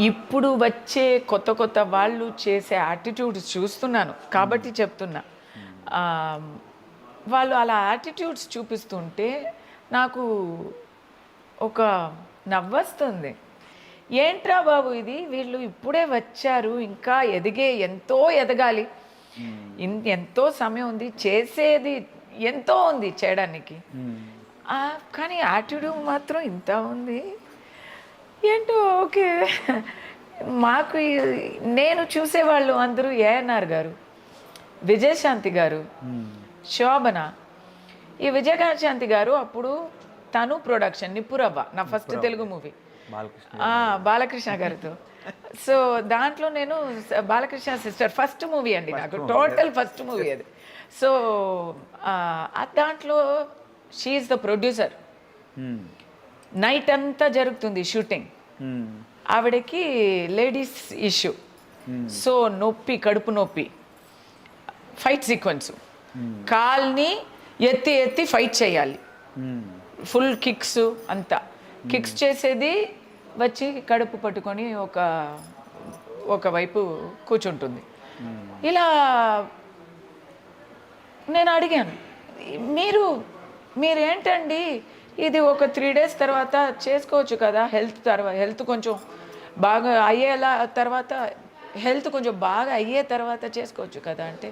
ఇప్పుడు వచ్చే కొత్త కొత్త వాళ్ళు చేసే యాటిట్యూడ్స్ చూస్తున్నాను. కాబట్టి చెప్తున్నా. ఆ, వాళ్ళు అలా యాటిట్యూడ్స్ చూపిస్తుంటే నాకు ఒక నవ్వొస్తుంది. ఏంట్రా బాబు ఇది? వీళ్ళు ఇప్పుడే వచ్చారు. ఇంకా ఎదిగే ఎంతో ఎదగాలి. ఇన్- ఎంతో సమయం ఉంది. చేసేది ఎంతో ఉంది చేయడానికి. ఆ, కానీ యాటిట్యూడ్ మాత్రం ఇంత ఉంది. ఏంటో ఓకే. మాకు నేను చూసేవాళ్ళు అందరూ ఏఎన్ఆర్ గారు విజయశాంతి గారు శోభన. ఈ విజయశాంతి గారు అప్పుడు తను ప్రొడక్షన్ నిప్పురవ్వ నా ఫస్ట్ తెలుగు మూవీ బాలకృష్ణ గారితో. సో దాంట్లో నేను బాలకృష్ణ సిస్టర్ ఫస్ట్ మూవీ అండి నాకు టోటల్ ఫస్ట్ మూవీ అది. సో దాంట్లో she is the producer. Night అంతా జరుగుతుంది షూటింగ్. ఆవిడకి లేడీస్ ఇష్యూ. సో నొప్పి కడుపు నొప్పి. ఫైట్ సీక్వెన్స్ కాల్ని ఎత్తి ఎత్తి ఫైట్ చేయాలి. ఫుల్ కిక్స్ అంతా. కిక్స్ చేసేది వచ్చి కడుపు పట్టుకొని ఒక ఒకవైపు కూర్చుంటుంది. ఇలా నేను అడిగాను మీరు మీరేంటండి ఇది ఒక త్రీ డేస్ తర్వాత చేసుకోవచ్చు కదా హెల్త్ తర్వాత హెల్త్ కొంచెం బాగా అయ్యేలా తర్వాత హెల్త్ కొంచెం బాగా అయ్యే తర్వాత చేసుకోవచ్చు కదా అంటే.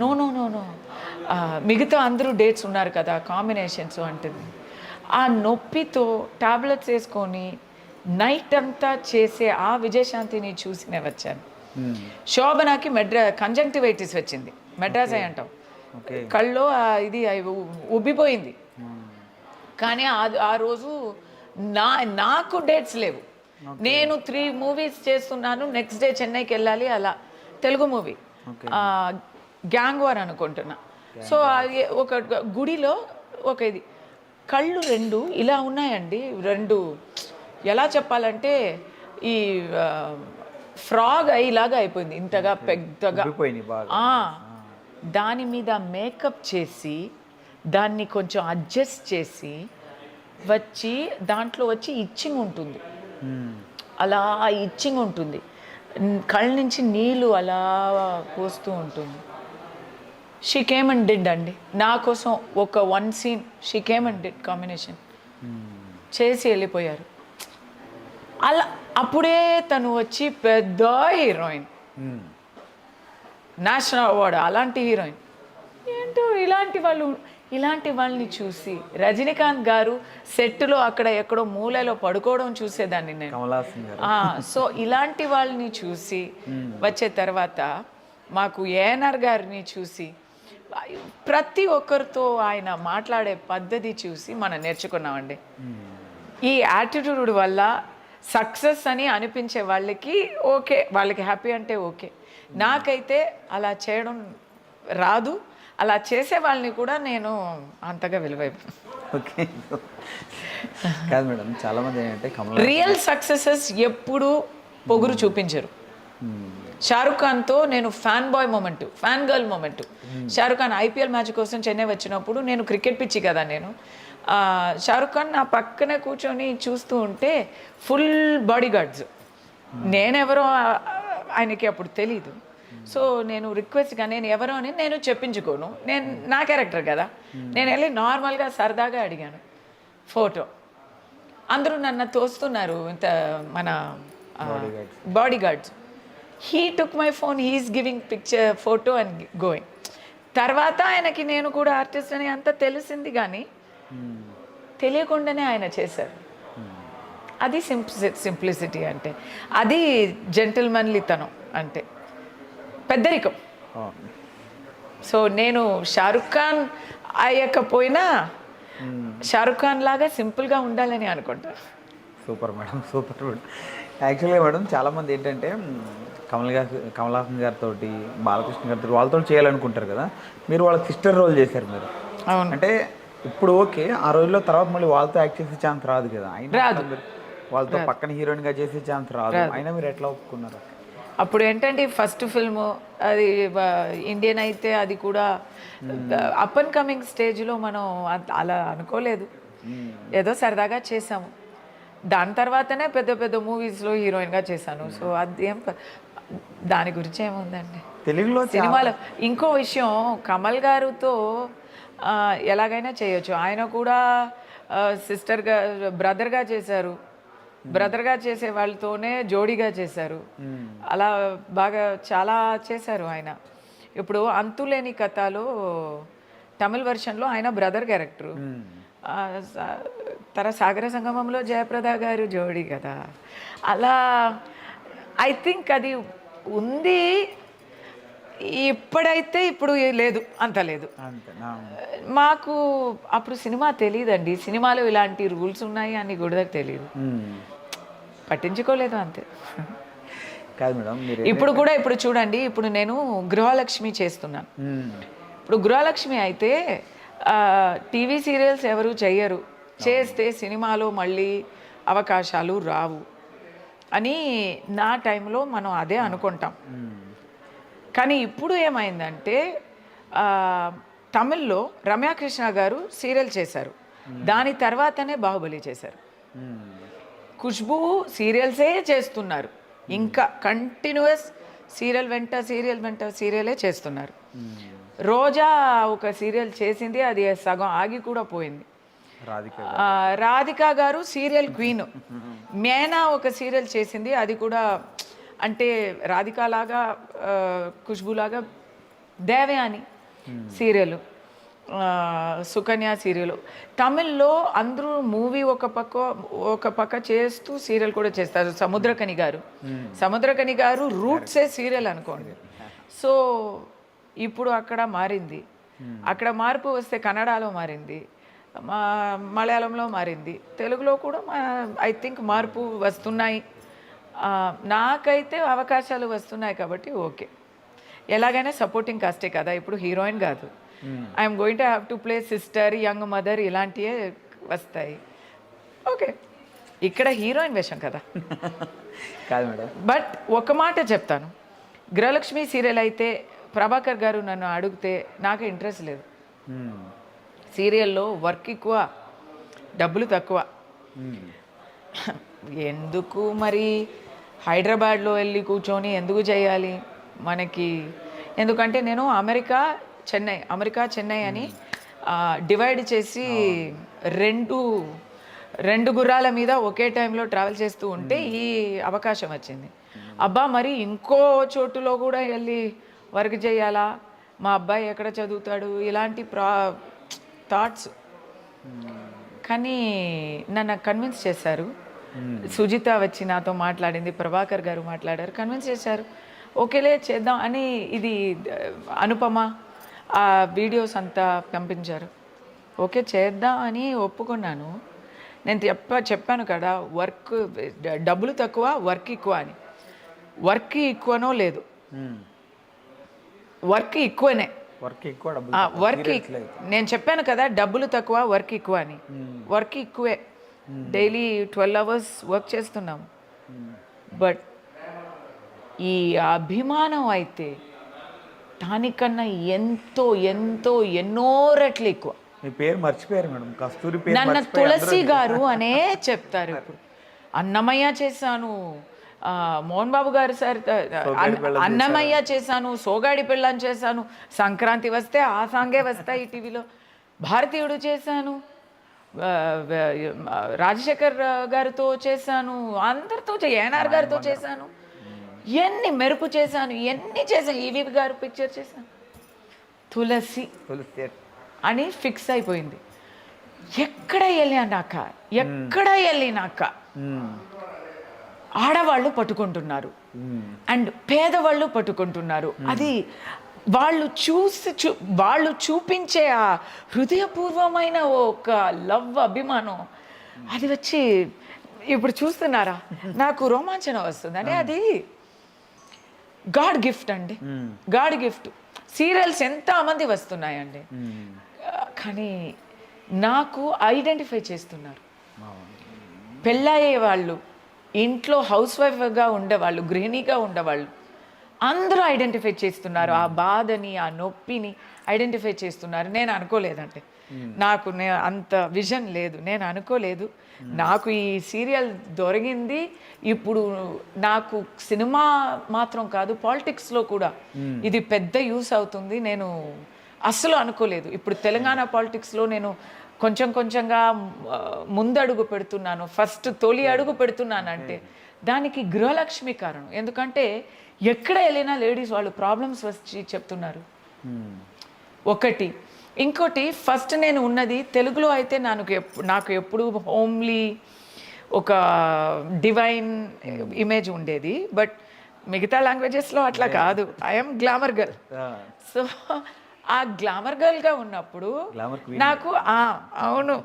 నో నో నో నో మిగతా అందరూ డేట్స్ ఉన్నారు కదా కాంబినేషన్స్ అంటుంది. ఆ నొప్పితో టాబ్లెట్స్ వేసుకొని నైట్ అంతా చేసే ఆ విజయశాంతిని చూసి నేను వచ్చాను. మ్మ్. శోభనాకి మెడ్రా కంజంక్టివైటిస్ వచ్చింది. మెడ్రాస్ అయి అంటాం. కళ్ళు ఇది ఉబ్బిపోయింది. కానీ ఆ ఆ రోజు నా నాకు డేట్స్ లేవు. నేను త్రీ మూవీస్ చేస్తున్నాను నెక్స్ట్ డే చెన్నైకి వెళ్ళాలి అలా. తెలుగు మూవీ గ్యాంగ్ వార్ అనుకుంటున్నా. సో అది ఒక గుడిలో ఒక ఇది కళ్ళు రెండు ఇలా ఉన్నాయండి. రెండు ఎలా చెప్పాలంటే ఈ ఫ్రాగ్ అయ్యేలాగా అయిపోయింది. ఇంతగా పెద్దగా. దాని మీద మేకప్ చేసి దాన్ని కొంచెం అడ్జస్ట్ చేసి వచ్చి దాంట్లో వచ్చి ఇచ్చింగ్ ఉంటుంది. అలా ఇచ్చింగ్ ఉంటుంది. కళ్ళ నుంచి నీళ్ళు అలా పోస్తూ ఉంటుంది. షీ కేమ్ అండ్ డిడ్ అండి. నా కోసం ఒక one scene she came and did combination చేసి వెళ్ళిపోయారు. అలా అప్పుడే తను వచ్చి పెద్ద హీరోయిన్. మ్మ్. నేషనల్ అవార్డు అలాంటి హీరోయిన్. ఏంటో ఇలాంటి వాళ్ళు ఇలాంటి వాళ్ళని చూసి రజనీకాంత్ గారు సెట్లో అక్కడ ఎక్కడో మూలలో పడుకోవడం చూసేదాన్ని నేను. సో ఇలాంటి వాళ్ళని చూసి వచ్చే తర్వాత మాకు ఏఎన్ఆర్ గారిని చూసి ప్రతి ఒక్కరితో ఆయన మాట్లాడే పద్ధతి చూసి మనం నేర్చుకున్నామండి. ఈ యాటిట్యూడ్ వల్ల సక్సెస్ అని అనిపించే వాళ్ళకి ఓకే వాళ్ళకి హ్యాపీ అంటే ఓకే. నాకైతే అలా చేయడం రాదు. అలా చేసే వాళ్ళని కూడా నేను అంతగా విలువ ఓకే. కాదు మేడం చాలా మంది ఏంటంటే కమల్ రియల్ సక్సెసెస్ ఎప్పుడు పొగురు చూపించరు. మ్మ్. షారుఖ్ ఖాన్తో నేను fan boy moment fan girl moment Shahrukh Khan IPL match కోసం చెన్నై వచ్చినప్పుడు నేను క్రికెట్ పిచ్చి కదా నేను. షారుఖ్ ఖాన్ నా పక్కనే కూర్చొని చూస్తూ ఉంటే ఫుల్ బాడీ గార్డ్స్ నేనెవరో ఆయనకి అప్పుడు తెలీదు. సో నేను రిక్వెస్ట్గా నేను ఎవరో అని నేను చెప్పించుకోను. నేను నా క్యారెక్టర్ కదా. నేను వెళ్ళి నార్మల్గా సరదాగా అడిగాను. ఫోటో అందరూ నన్ను తోస్తున్నారు ఇంత మన bodyguards he took my phone he's giving picture photo and going తర్వాత ఆయనకి నేను కూడా ఆర్టిస్ట్ అని అంతా తెలిసింది కానీ తెలియకుండానే ఆయన చేశారు. అది సింప్లి సింప్లిసిటీ అంటే. అది జెంటిల్మన్లీతనం అంటే. పెద్దరికం. సో నేను షారుఖ్ ఖాన్ అయ్యకపోయినా షారుఖ్ ఖాన్ లాగా సింపుల్గా ఉండాలని అనుకుంటా. Super madam super madam. యాక్చువల్గా మేడం చాలామంది ఏంటంటే కమల్ గారు కమల్ హాసన్ గారితో బాలకృష్ణ గారితో వాళ్ళతో చేయాలనుకుంటారు కదా మీరు వాళ్ళ సిస్టర్ రోల్ చేశారు మీరు. అవును. అంటే ఇప్పుడు ఓకే ఆ రోజుల్లో తర్వాత మళ్ళీ వాళ్ళతో యాక్ట్ చేసే ఛాన్స్ రాదు కదా. అయినా రాదు. వాళ్ళతో పక్కన హీరోయిన్గా చేసే ఛాన్స్ రాదు. అయినా మీరు ఎట్లా ఒప్పుకున్నారు? అప్పుడు ఏంటంటే ఫస్ట్ ఫిల్మ్ అది ఇండియన్ అయితే అది కూడా అప్ అండ్ కమింగ్ స్టేజ్లో మనం అలా అనుకోలేదు. ఏదో సరదాగా చేసాము. దాని తర్వాతనే పెద్ద పెద్ద మూవీస్లో హీరోయిన్గా చేశాను. సో అది ఏం దాని గురించి ఏముందండి? తెలుగులో సినిమాలో ఇంకో విషయం కమల్ గారితో ఎలాగైనా చేయొచ్చు. ఆయన కూడా సిస్టర్గా బ్రదర్గా చేశారు. బ్రదర్గా చేసే వాళ్ళతోనే జోడీగా చేశారు. అలా బాగా చాలా చేశారు ఆయన. ఇప్పుడు అంతులేని కథలో తమిళ వెర్షన్లో ఆయన బ్రదర్ క్యారెక్టరు. సా- తర సాగర సంగమంలో జయప్రద గారు జోడీ కదా. అలా ఐ థింక్ అది ఉంది ఇప్పుడైతే ఇప్పుడు లేదు అంత లేదు. మాకు అప్పుడు సినిమా తెలియదండి సినిమాలో ఇలాంటి రూల్స్ ఉన్నాయి అని కూడా తెలియదు. పట్టించుకోలేదు అంతే. కాదు మేడం ఇప్పుడు కూడా ఇప్పుడు చూడండి ఇప్పుడు నేను గృహలక్ష్మి చేస్తున్నాను. ఇప్పుడు గృహలక్ష్మి అయితే టీవీ సీరియల్స్ ఎవరు చెయ్యరు. చేస్తే సినిమాలో మళ్ళీ అవకాశాలు రావు. అని నా టైంలో మనం అదే అనుకుంటాం. కానీ ఇప్పుడు ఏమైందంటే తమిళ్ళో రమ్యాకృష్ణ గారు సీరియల్ చేశారు. దాని తర్వాతనే బాహుబలి చేశారు. ఖుష్బు సీరియల్సే చేస్తున్నారు. ఇంకా కంటిన్యూస్ సీరియల్ వెంట సీరియల్ వెంట సీరియలే చేస్తున్నారు. రోజా ఒక సీరియల్ చేసింది అది సగం ఆగి కూడా పోయింది. రాధిక గారు సీరియల్ క్వీన్. మేనా ఒక సీరియల్ చేసింది అది కూడా అంటే రాధిక లాగా ఆ, ఖుష్బు లాగా దేవయాని సీరియల్. సుకన్య సీరియల్. తమిళ్ళో అందరూ మూవీ ఒక పక్క ఒక పక్క చేస్తూ సీరియల్ కూడా చేస్తారు. సముద్రకని గారు. సముద్రకని గారు రూట్సే సీరియల్ అనుకోండి. సో ఇప్పుడు అక్కడ మారింది. అక్కడ మార్పు వస్తే కన్నడలో మారింది. మా మలయాళంలో మారింది. తెలుగులో కూడా ఐ థింక్ మార్పు వస్తున్నాయి. నాకైతే అవకాశాలు వస్తున్నాయి కాబట్టి ఓకే. ఎలాగైనా సపోర్టింగ్ కాస్టే కదా ఇప్పుడు హీరోయిన్ కాదు. I'm going to have to play sister young mother ఇలాంటివే వస్తాయి. ఓకే. ఇక్కడ హీరోయిన్ వేషం కదా. కాదు మేడం. బట్ ఒక మాట చెప్తాను. గృహలక్ష్మి సీరియల్ అయితే ప్రభాకర్ గారు నన్ను అడిగితే నాకు ఇంట్రెస్ట్ లేదు. మ్మ్. సీరియల్లో వర్క్ ఎక్కువ డబ్బులు తక్కువ. మ్మ్. ఎందుకు మరి హైదరాబాద్లో వెళ్ళి కూర్చొని ఎందుకు చేయాలి మనకి? ఎందుకంటే నేను అమెరికా చెన్నై అమెరికా చెన్నై అని డివైడ్ చేసి రెండు రెండు గుర్రాల మీద ఒకే టైంలో ట్రావెల్ చేస్తూ ఉంటే ఈ అవకాశం వచ్చింది. అబ్బా మరి ఇంకో చోటులో కూడా వెళ్ళి వర్క్ చేయాలా? మా అబ్బాయి ఎక్కడ చదువుతాడు? ఇలాంటి ప్రా థాట్స్ కానీ నన్ను కన్విన్స్ చేశారు. సుజిత వచ్చి నాతో మాట్లాడింది ప్రభాకర్ గారు మాట్లాడారు కన్విన్స్ చేశారు. ఓకేలే చేద్దాం అని ఇది అనుపమ ఆ వీడియోస్ అంతా పంపించారు. ఓకే చేద్దాం అని ఒప్పుకున్నాను. నేను చెప్ప చెప్పాను కదా వర్క్ డబ్బులు తక్కువ వర్క్ ఎక్కువ అని. వర్క్ ఎక్కువనో లేదు. మ్మ్. వర్క్ ఎక్కువనే. వర్క్ ఎక్కువ. వర్క్. నేను చెప్పాను కదా డబ్బులు తక్కువ వర్క్ ఎక్కువ అని. వర్క్ ఎక్కువే. డైలీ ట్వెల్వ్ అవర్స్ వర్క్ చేస్తున్నాం. బట్ ఈ అభిమానం అయితే దానికన్నా ఎంతో ఎంతో ఎన్నో రెట్లు ఎక్కువ. మీ పేరు మర్చిపోయారు మేడం. కస్తూరి పేరు నన్న తులసి గారు అనే చెప్తారు ఇప్పుడు. అన్నమయ్య చేశాను మోహన్ బాబు గారు సార్ అన్న- అన్నమయ్య చేశాను సోగాడి పెళ్ళని చేశాను సంక్రాంతి వస్తే ఆ సాంగే వస్తాయి టీవీలో. భారతీయుడు చేశాను రాజశేఖర్ గారితో చేశాను అందరితో ఏఎన్ఆర్ గారితో చేశాను. ఎన్ని మెరుపు చేశాను ఎన్ని చేశాను ఈవీ గారు పిక్చర్ చేశాను. తులసి తులసి. అని ఫిక్స్ అయిపోయింది. ఎక్కడ వెళ్ళినాక ఎక్కడ వెళ్ళినాక. ఆడవాళ్ళు పట్టుకుంటున్నారు. అండ్ పేదవాళ్ళు పట్టుకుంటున్నారు. అది వాళ్ళు చూసి చూ వాళ్ళు చూపించే ఆ హృదయపూర్వమైన ఒక లవ్ అభిమానం. అది వచ్చి ఇప్పుడు చూస్తున్నారా? నాకు రోమాంచనం వస్తుంది. అంటే అది గాడ్ గిఫ్ట్ అండి. God gift. సీరియల్స్ ఎంతమంది వస్తున్నాయండి. కానీ నాకు ఐడెంటిఫై చేస్తున్నారు. పెళ్ళయ్యే వాళ్ళు ఇంట్లో హౌస్ వైఫ్గా ఉండేవాళ్ళు గృహిణిగా ఉండేవాళ్ళు అందరూ ఐడెంటిఫై చేస్తున్నారు. ఆ బాధని ఆ నొప్పిని ఐడెంటిఫై చేస్తున్నారు. నేను అనుకోలేదంటే నాకు నే అంత విజన్ లేదు. నేను అనుకోలేదు. నాకు ఈ సీరియల్ దొరికింది. ఇప్పుడు నాకు సినిమా మాత్రం కాదు పాలిటిక్స్లో కూడా ఇది పెద్ద యూస్ అవుతుంది. నేను అస్సలు అనుకోలేదు. ఇప్పుడు తెలంగాణ పాలిటిక్స్లో నేను కొంచెం కొంచెంగా ముందడుగు పెడుతున్నాను. ఫస్ట్ తొలి అడుగు పెడుతున్నాను అంటే దానికి గృహలక్ష్మి కారణం. ఎందుకంటే ఎక్కడ వెళ్ళినా లేడీస్ వాళ్ళు ప్రాబ్లమ్స్ వచ్చి చెప్తున్నారు. ఒకటి. ఇంకోటి ఫస్ట్ నేను ఉన్నది తెలుగులో అయితే నాకు నాకు ఎప్పుడు హోమ్లీ ఒక డివైన్ ఇమేజ్ ఉండేది. బట్ మిగతా లాంగ్వేజెస్లో అట్లా కాదు. I'm glamour girl. సో ఆ గ్లామర్ గర్ల్గా ఉన్నప్పుడు నాకు అవును.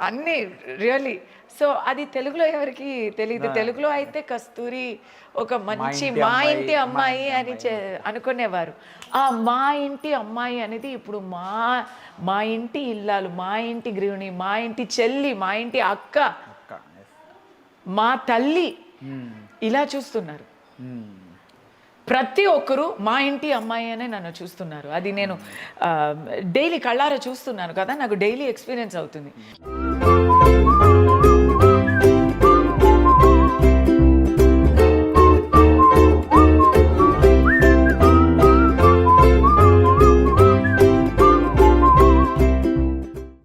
అన్నీ రియల్లీ సో అది తెలుగులో ఎవరికి తెలియదు తెలుగులో అయితే కస్తూరి ఒక మంచి మా ఇంటి అమ్మాయి అని చే- అనుకునేవారు ఆ మా ఇంటి అమ్మాయి అనేది ఇప్పుడు మా మా ఇంటి ఇల్లాలు మా ఇంటి గృహిణి మా ఇంటి చెల్లి మా ఇంటి అక్క. మా తల్లి. ఇలా చూస్తున్నారు. ప్రతి ఒక్కరూ మా ఇంటి అమ్మాయి అనే నన్ను చూస్తున్నారు. అది నేను డైలీ కళ్ళారా చూస్తున్నాను కదా నాకు డైలీ ఎక్స్పీరియన్స్ అవుతుంది.